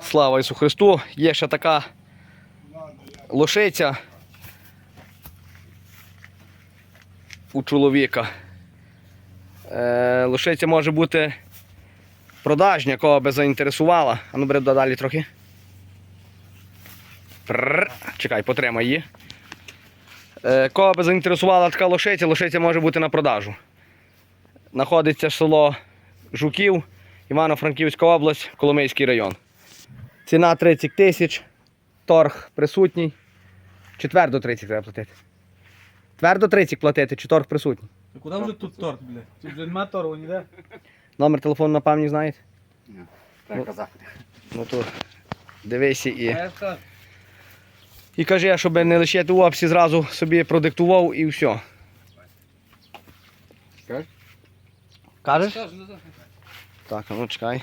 Слава Ісу Христу! Є ще така лошиця у чоловіка. Е, лошиця може бути продажня, кого би заінтересувала. А ну бери далі трохи. Чекай, потримай її. Е, кого би заінтересувала така лошиця, лошиця може бути на продажу. Знаходиться село Жуків, Івано-Франківська область, Коломийський район. Ціна 30 тисяч, торг присутній. Чи твердо 30 треба платити? Твердо 30 платити, чи торг присутній? Та куди вже тут торт, блядь? Тут вже нема торгу ніде. Номер телефону на пам'ять знаєте? Так казав. Ну то дивися і. І каже, щоб не лишити в описі, зразу собі продиктував і все. Скажеш? Кажеш? Так. А ну чекай.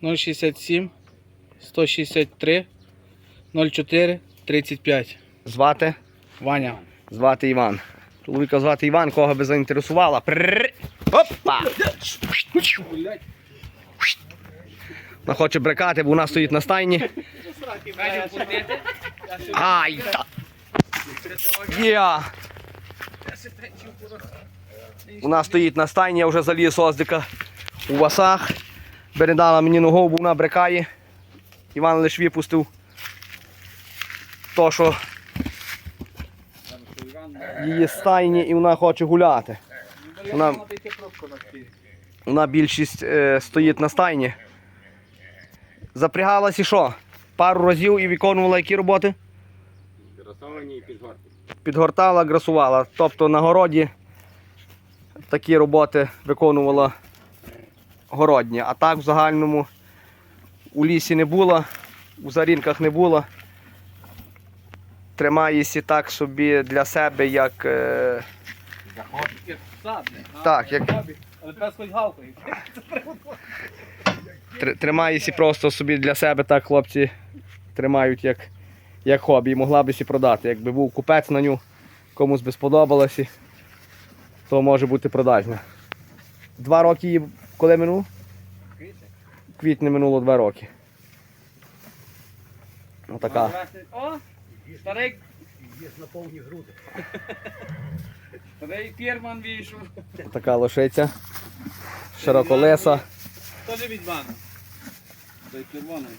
Ну, 067 163 04 35. Звати? Ваня. Звати Іван. Чоловіка звати Іван, кого би заінтересувала. Прррр. Опа! Вона хоче брекати, бо вона стоїть на стайні. Ай! Та. Є! Вона стоїть на стайні, я вже заліз оздика у васах. Передала мені ногу, бо вона брекає. Іван лиш випустив то, що її стайні і вона хоче гуляти. Вона- Вона більшість е, стоїть на стайні. Запрягалась і що? Пару разів і виконувала які роботи? Підгортала, грасувала. Тобто на городі такі роботи виконувала городні. А так в загальному у лісі не було, у зарінках не було. Тримаєся так собі для себе, як. Е, Так, як- Але пес хоч гавкає. Тр- Тримаєшся просто собі для себе, так хлопці тримають як, як хобі. І могла б і продати. Якби був купець на ню, комусь би сподобалося, то може бути продажна. Два роки її коли минуло? В квітні минуло два роки. Отака. О, старий. є Старий фірман вийшов. Така лошиця. Широколеса. Теж від мене. Той червоний.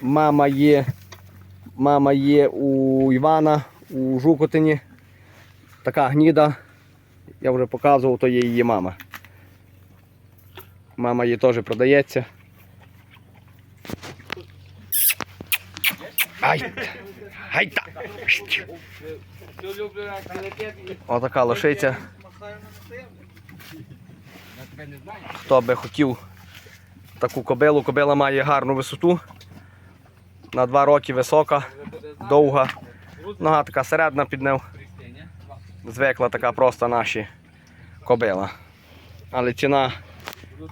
Мама є. Мама є у Івана у Жукотині. Така гніда. Я вже показував, то є її мама. Мама її теж продається. Ай! Ай та! Все люблю, як прилетить. Отака лошиця. Хто би хотів таку кобилу, кобила має гарну висоту. На два роки висока, довга. Нога така середна під нею. Звикла така просто наші кобила. Але ціна,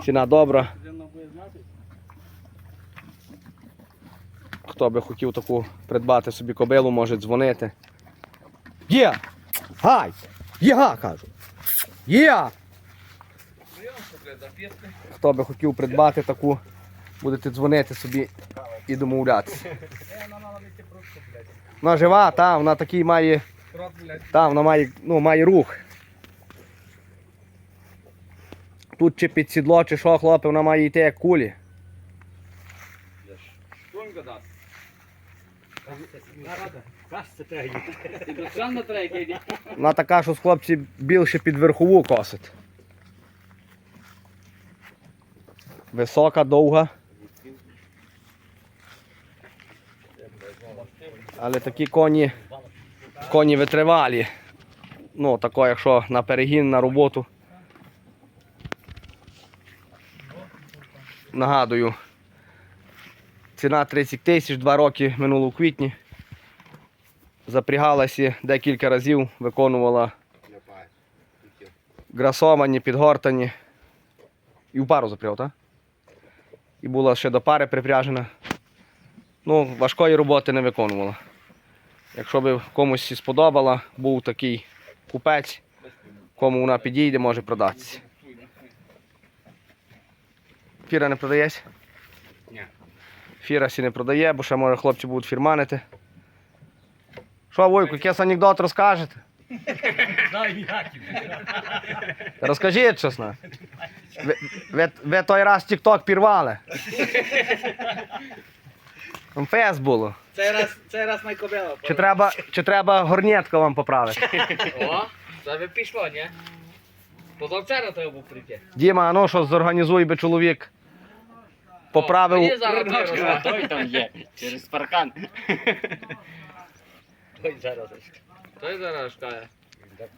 ціна добра. Хто би хотів таку придбати собі кобилу, може дзвонити. Є! Гай! Є, кажу! Є! Хто би хотів придбати таку, будете дзвонити собі і домовлятися. Вона жива, та, вона такий має, та, вона має, ну, має рух. Тут чи під сідло, чи що, хлопе, вона має йти як кулі. Треба йти. Вона така, що з хлопці більше під верхову косить. Висока, довга. Але такі коні, коні витривалі. Ну, тако, якщо на перегін, на роботу. Нагадую, ціна 30 тисяч, два роки минуло у квітні. Запрягалася декілька разів, виконувала грасовані, підгортані. І в пару запряг, так? І була ще до пари припряжена. Ну, важкої роботи не виконувала. Якщо би комусь сподобала, був такий купець, кому вона підійде, може продатися. Фіра не продаєш? Ні. Фіра сі не продає, бо ще може хлопці будуть фірманити. Що, Войко, якийсь анекдот розкажете? Розкажіть на. Ви, ви, ви той раз TikTok пірвали. Там фес було. Цей раз, цей раз найкобила. Чи треба, чи треба горнєтку вам поправити? О, це би пішло, ні? Позавчора треба був прийти. Діма, а ну що зорганізуй би чоловік. Поправив. Зараз той там є, через паркан. Той зараз. Той зараз каже.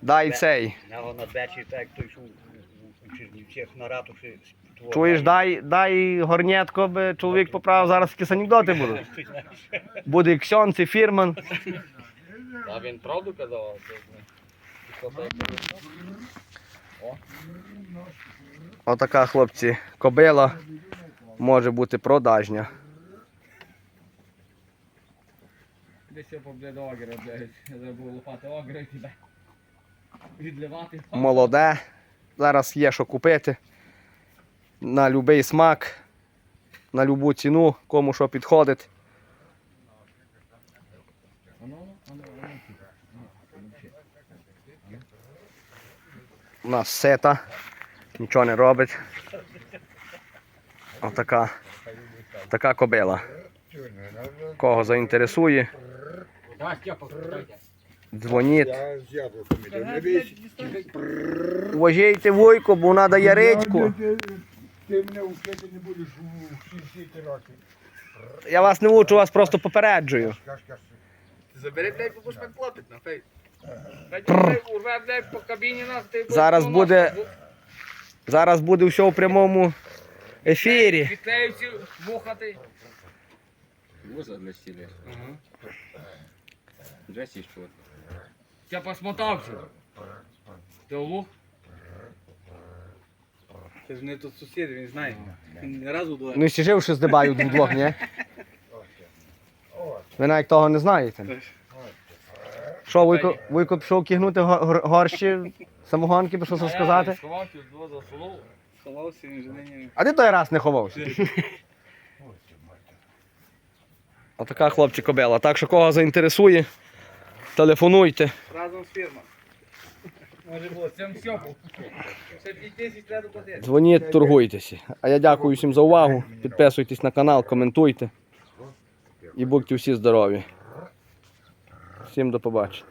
Дай цей. На дачі, так як той, що у- у- у Чернівцях на ратуші. Чуєш, дай, дай горнєтко, би чоловік поправив, зараз якісь анекдоти будуть. Буде і ксьонц, і фірман. А він правду казав? Отака, хлопці, кобила може бути продажня. Десь я поблід огри, блядь. Забув лопати огри. Відливати. Молоде. Зараз є що купити. На будь-який смак, на будь-яку ціну, кому що підходить. У нас сета, нічого не робить. Отака, така кобила. Кого заінтересує, дзвоніть. Вважайте вуйку, бо вона дає редьку. Ти, мене вчити не будеш у 60 років. Я вас не учу, вас просто попереджую. Каш, каш. Забери, блядь, бо пускай платить на фейс. Урве, блядь, по кабіні нас, ти, Зараз буде-. Зараз буде все в прямому ефірі. Відклеївці вухати. Вуза для стілі. Вже сіщо. Я посмотався. Ти олух? Це ж не тут сусід, він знає. Він не разу до Ну, ще жив, що здибають вдвох, ні? Ви навіть того не знаєте. Що, Вуйко, Вуйко пішов гор- горщі самогонки, би що це сказати? Сховався з за. Сховався, він же нині. А ти той раз не ховався. Отака хлопчик кобела. Так що кого заінтересує, телефонуйте. Разом з фірмою. Може було, це все був. Ще 5 тисяч треба платити. Дзвоніть, торгуйтеся. А я дякую всім за увагу. Підписуйтесь на канал, коментуйте. І будьте всі здорові. Всім до побачення.